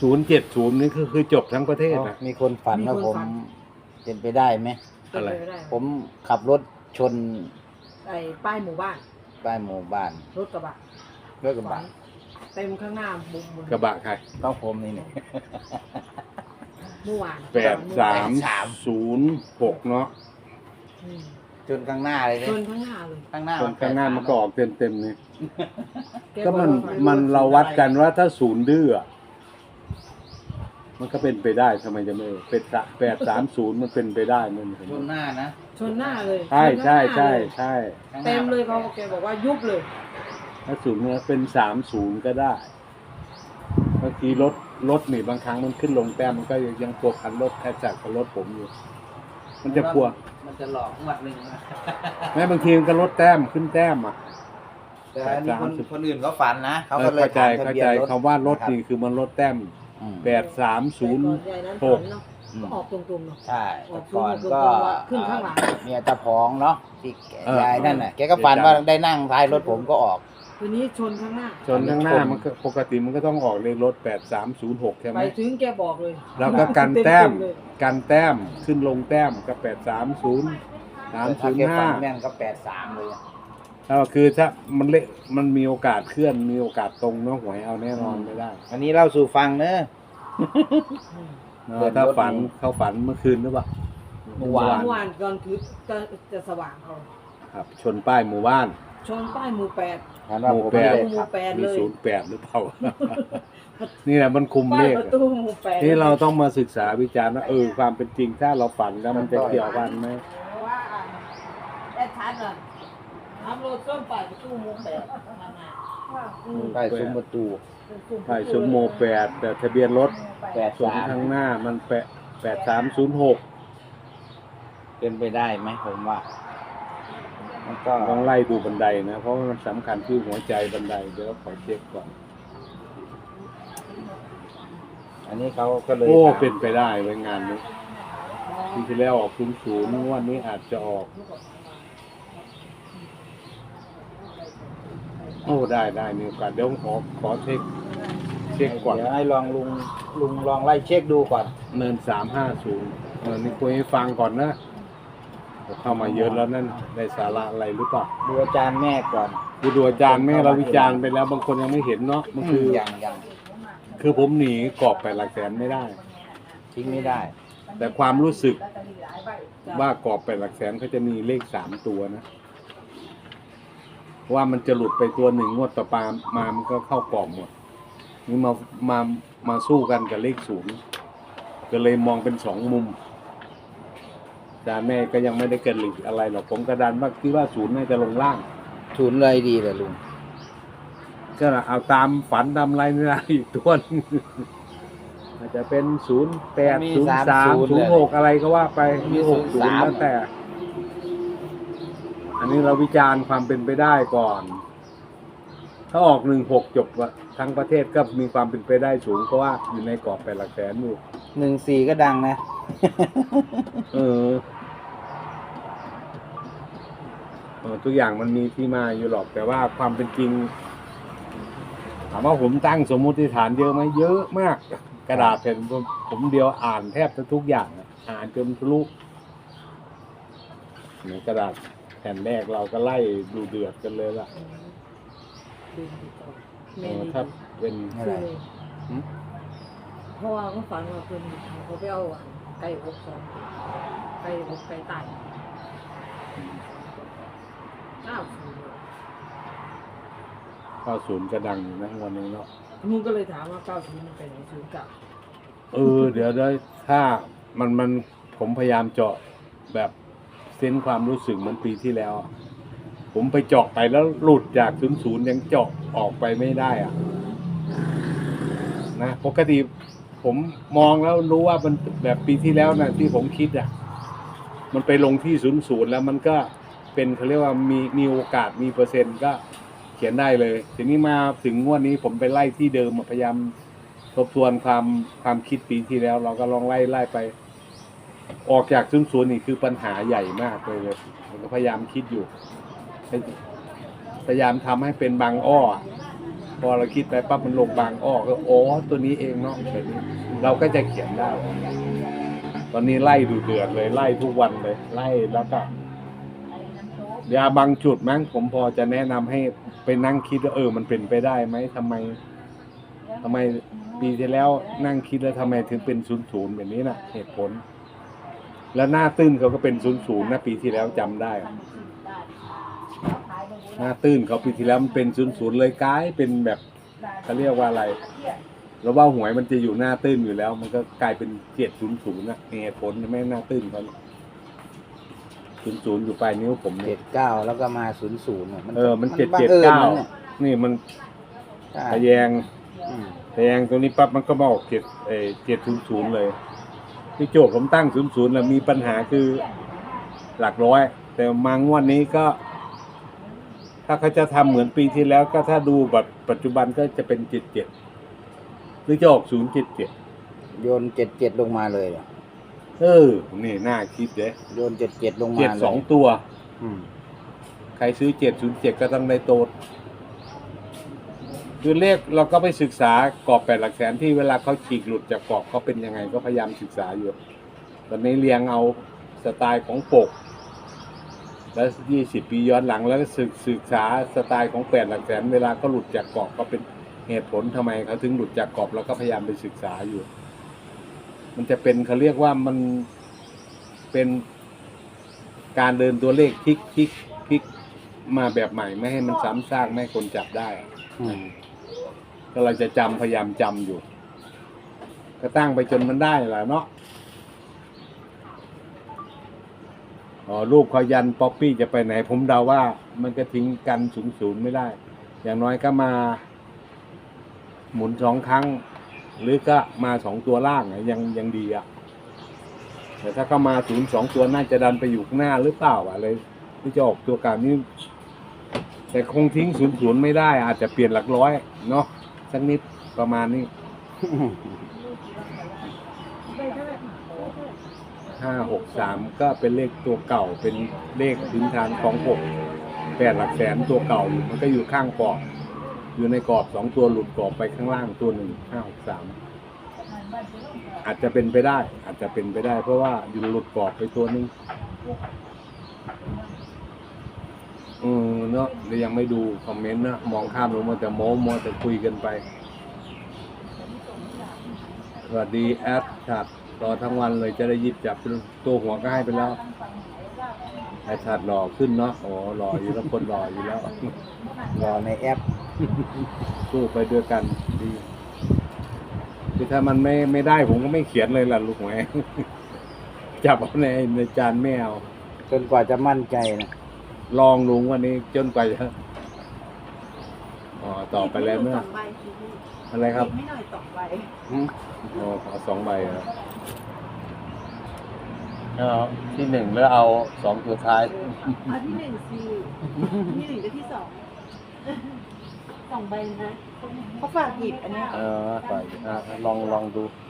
ศูนย์เจ็ดศูนย์นี่คือคือจบทั้งประเทศนะ มีคนฝันว่าผมเป็นไปได้ไหมอะไรเป็นปม่ด้ผมขับรถชนไอ้ป้ายหมู่บ้านป้ายหมู่บ้านรถกระบะรถกระบะเต็มข้างหน้าบุมบุมกระบะใครต้องผมนี่เนี่ยเมื่อวานแปดสามศูนย์หกเนาะอืมชนข้างหน้าเลยชเนี่ยนข้างหน้าเลยข้างหน้าคนข้างหน้ามันก็ออกเต็มเต็มๆนี่แกก็มันบอกว่ามันเราวัดกันว่าถ้าศูนย์ดื้ออะ มันก็เป็นไปได้ทำไมจะไม่เป็นแปดสามศูนย์มันเป็นไปได้มันเห็นชนหน้านะชนหน้าเลยใช่ใช่ใช่ชนข้างหน้าเลยใช่ข้างหน้าเต็มเลยเขาแกบอกว่ายุบเลย ถ้าศูนย์เนี่ยเป็นสามศูนย์ก็ได้บางทีรถรถนี่บางครั้งมันขึ้นลงแต้มมันก็ยังปวดคันรถแทบจากกับรถผมอยู่ มันจะกลัวมันจะหลอกงวดหนึ่งนะแม้บางทีมันก็ลดแต้มขึ้นแต้มอะ แต่อันนี้คนสามสิบคนอื่นเขาฝันนะเขาเอก็อเลยเข้าใจถมทะเข้าบียใจนคำว่ารถนี่คือมันลดแต้มอืม แปดสามศูนย์แต่ก่อนยายนั้นหฝักนเนาะอืมก็ออกตรงๆเนาะ ใช่ออกแต่ก่อนศูนย์ก็ตรงๆว่าขึ้นข้างหลัง เมียตาพองเนาะที่แกเออยายนั่นน่ะแกก็ฝันว่าได้นั่งท้ายรถผมก็ออกทีนี้ชนข้างหน้าจนข้างหน้ามันก็ปกติมันก็ต้องออกในรถแปดสามศูนย์หกใช่ไหไปมถึงแกบอกเลยแล้วก็กันแต้มเๆเลยกันแต้มขึ้นลงแต้มก็แปดสามศูนย์สามถ้าศูนแกย์ฝัห้านแม่นก็แปดสามเลย อะก็คือถ้ามันเละมันมีโอกาสเคลื่อนมีโอกาสตรงเนาะหวยเอาแน่นอนไม่ได้อันนี้เล่าสู่ฟังเนอะอืมเออถ้าฝันเขาฝันเมื่อคืนหรือเปล่าเมื่อวานเมื่อวานก่อนคือจะจะสว่างเอาครับ ชนป้ายหมู่บ้าน ชนป้ายหมู่แปดฝันว่าหมู่ผมแปไม่ดได้หมู่ขับแปด มีเลย ศูนย์แปดหรือเปล่า นี่แหละมันคุมป้าเลยขประตูหมู่แปดนี่เราต้องมาศึกษาวิจารณ์ว่าเออความเป็นจริงถ้าเราฝันแล้วมันจะเกี่ยวกันไหมเพราะว่าแอดชัดอะ ทำรถส้นป้ายประตูหมู่แปดทำไงอืมใต้ซุ้มประตูใช่สมโมแปดแต่ทะเบียนรถแปดส่วนสามข้างหน้ามันแปดแปดสามศูนย์หกเป็นไปได้ไหมผมว่า มันก็ต้องไล่ดูบันไดนะ เพราะว่ามันสำคัญที่หัวใจบันไดเดี๋ยวขอเช็คก่อน อันนี้เขาก็เลยโอ้ ถามเป็นไปได้เว้ยงานนี้ปีที่แล้วออกศูนย์ศูนย์วันนี้อาจจะออก อ้ได้ได้มีโอกาสเดี๋ยวผมขอขอเช็คเช็คก่อนเดี๋ยวให้ลองลุงลุงลองไล่เช็คดูก่อนเนินสามห้าศูนย์เออนี่คุยให้ฟังก่อนนะเข้ามาเยอะแล้วนั่นได้สาระอะไรหรือเปล่าดูอาจารย์แม่ก่อนกูดูอาจารย์แม่เราวิจารณ์ไปแล้ว บางคนยังไม่เห็นเนาะมันคืออย่างอย่างคือผมหนีกรอบไปหลักแสนไม่ได้ ทิ้งไม่ได้ แต่ความรู้สึกว่ากรอบไปหลักแสนเขาจะมีเลขสามตัวนะ ว่ามันจะหลุดไปตัวหนึ่งงวดต่อปามามันก็เข้ากรอบหมด นี่มามามาสู้กันกับเลขศูนย์ก็เลยมองเป็นสองมุมอาจารย์แม่ก็ยังไม่ได้เกิดหลีกอะไรหรอกผมกระดานว่าคิดว่าศูนย์น่าจะลงล่างทุนเลยดีเลยลุงก็เอาตามฝันตามอะไรนี่นะอีกตัวหนึงอาจจะเป็นศูนย์แปดศูนย์สามศูนย์หกอะไรก็ว่าไปมีหกศูนย์แล้วแต่อั นนี้เราวิจารณ์ความเป็นไปได้ก่อน ถ้าออกหนึ่งหกจบอะทั้งประเทศก็มีความเป็นไปได้สูงเพราะว่าอยู่ในกรอบไปหลักแสนอยู่หนึ่งสี่ก็ดังนะ เออเออทุกอย่างมันมีที่มาอยู่หรอกแต่ว่าความเป็นจริง ถามว่าผมตั้งสมมุติฐานเยอะไหมเยอะมาก กระดาษแผ่นผมผมเดียวอ่านแทบจะทุกอย่างอะอ่านจนทะลุเหมือนกระดาษ แผ่นแรกเราก็ไล่ดูเดือดกันเลยล่ะดูดีก่อนเอแม่อดีถ้าเป็นอะไรหืมเพราะว่าเขาฝันว่าเป็นเขาไปเอาไก่อบสองไก่อบไก่ไต่เก้าศูนย์ข้าวศูนย์ก็ดังอยู่นะวันนี้เนาะมึงก็เลยถามว่าเก้าศูนย์มันเป็นไหนศูนย์เก้าเออ เดี๋ยวได้ถ้ามันมันผมพยายามเจาะแบบ เส้นความรู้สึกเหมันปีที่แล้ว ผมไปเจาะไปแล้วหลุดจากศูนย์ศูนย์ยังเจาะออกไปไม่ได้อะนะปกติผมมองแล้วรู้ว่ามันแบบปีที่แล้วนะที่ผมคิดอะ มันไปลงที่ศูนย์ศูนย์แล้วมันก็เป็นเขาเรียกว่ามีมีโอกาสมีเปอร์เซ็นต์ก็เขียนได้เลย ทีนี้มาถึงงวดนี้ผมไปไล่ที่เดิมพยายามทบทวนความความคิดปีที่แล้ว เราก็ลองไล่ไล่ไป ออกจากศูนย์ศูนย์นี่คือปัญหาใหญ่มากเลยเลยผมก็พยายามคิดอยู่ พยายามทำให้เป็นบางอ้อ พอเราคิดไปปั๊บมันลงบางอ้อก็อ๋อตัวนี้เองเนาะแบบนี้เราก็จะเขียนได้ ตอนนี้ไล่ดูเดือดเลย ไล่ทุกวันเลย ไล่แล้วก็ยาบางจุดมั้งผมพอจะแนะนำให้ไปนั่งคิดว่าเออ มันเป็นไปได้ไหมทำไมทำไมปีที่แล้วนั่งคิดแล้วทำไมถึงเป็นศูนย์ศูนย์แบบนี้นะเหตุผล แล้วหน้าตื้นเขาก็เป็นศูนย์ศูนย์นะปีที่แล้วจำได้ หน้าตื้นเขาปีที่แล้วมันเป็นศูนย์ศูนย์เลยกลายเป็นแบบเขาเรียกว่าอะไรแล้วว่าหวยมันจะอยู่หน้าตื้นอยู่แล้ว มันก็กลายเป็นเจ็ดศูนย์ศูนย์นะเหตุผลไม่หน้าตื้นเขาศูนย์ศูนย์อยู่ปลายนิ้วผมเจ็เนี่ย ดเก้าแล้วก็มาศูนย์ศูนย์เออมันเจ็ดบังเจ็ดอิญเก้านะเนี่ยนี่มันใช่ทะแยงอืมทะแยงตัวนี้ปั๊บมันก็มาออกเจ็ดเอเจ็ดศูนย์ศูนย์เลย ที่โจทย์ผมตั้งศูนย์ศูนย์แล้วมีปัญหาคือหลักร้อย แต่มางวดนี้ก็ ถ้าเขาจะทำเหมือนปีที่แล้วก็ถ้าดูแบบปัจจุบันก็จะเป็นเจ็ดเจ็ดหรือจะออกศูนย์เจ็ดเจ็ดโยนเจ็ดเจ็ดลงมาเลยอะเออ นี่น่าคิดเด้โยนเจ็ดเจ็ดลงมาเจ็ดเลยสองตัว อืม ใครซื้อเจ็ดศูนย์เจ็ดก็ต้องได้โตด คือเลขเราก็ไปศึกษากรอบแปดหลักแสนที่เวลาเขาฉีกหลุดจากกรอบเขาเป็นยังไงก็พยายามศึกษาอยู่ ตอนนี้เรียงเอาสไตล์ของปก แล้วยี่สิบปีย้อนหลังแล้วก็ศึกศึกษาสไตล์ของแปดหลักแสนเวลาเขาหลุดจากกรอบก็เป็นเหตุผลทำไมเขาถึงหลุดจากกรอบเราก็พยายามไปศึกษาอยู่ มันจะเป็นเขาเรียกว่ามันเป็นการเดินตัวเลขพลิกพลิกพลิกมาแบบใหม่ไม่ให้มันซ้ำซากไม่ให้คนจับได้ อืม ก็เราจะจำพยายามจำอยู่ ก็ตั้งไปจนมันได้แหละเนาะอ๋อลูกเขายันป๊อปปี้จะไปไหน ผมเดาว่ามันก็ทิ้งกันสูงศูนย์ไม่ได้ อย่างน้อยก็มา หมุนสองครั้ง หรือก็มาสองตัวล่างยังยังดีอะแต่ถ้าเข้ามาศูนย์สองตัวน่าจะดันไปอยู่ข้างหน้าหรือเปล่าอะไรที่จะออกตัวกลางนี่แต่คงทิ้งศูนย์ศูนย์ไม่ได้ อาจจะเปลี่ยนหลักร้อยเนาะ สักนิดประมาณนี้ ห้าหกสามก็เป็นเลขตัวเก่าเป็นเลขพื้นฐานของหกแปดหลักแสนตัวเก่าอยู่มันก็อยู่ข้างกรอบ อยู่ในกรอบสองตัวหลุดกรอบไปข้างล่างตัวหนึ่งห้าหกสามอาจจะเป็นไปได้ อาจจะเป็นไปได้ เพราะว่าอยู่หลุดกรอบไปตัวหนึง อืมเนาะเรายังไม่ดูคอมเมนต์นะ มองข้ามลงมาแต่โม้โมวแต่คุยกันไป สวัสดีแอดชัดรอทั้งวันเลยจะได้หยิบจับตัวหัวก็ให้ไปแล้วแอดชัดรอขึ้นเนาะโอ้รออยู่แล้วคนรออยู่แล้ว รอในแอป สู้ไปด้วยกันดีคือถ้ามันไม่ไม่ได้ผมก็ไม่เขียนเลยล่ะลูกหวยจับเอาในในจานไม่เอาจนกว่าจะมั่นใจนะ ลองลุงวันนี้จนกว่าจะอ๋อต่อไปแล้วเมื่อสองใบสิพี่อะไรครับไม่หน่อยสองใบอืมอ๋อเอาสองใบครับเอาที่หนึ่งแล้วเอาสองตัวท้ายเอาที่หนึ่งสิที่หนึ่งกับที่สองสองใบนะเขาฝากหยิบอันเนี้ยเออไปอะลองลองดูเ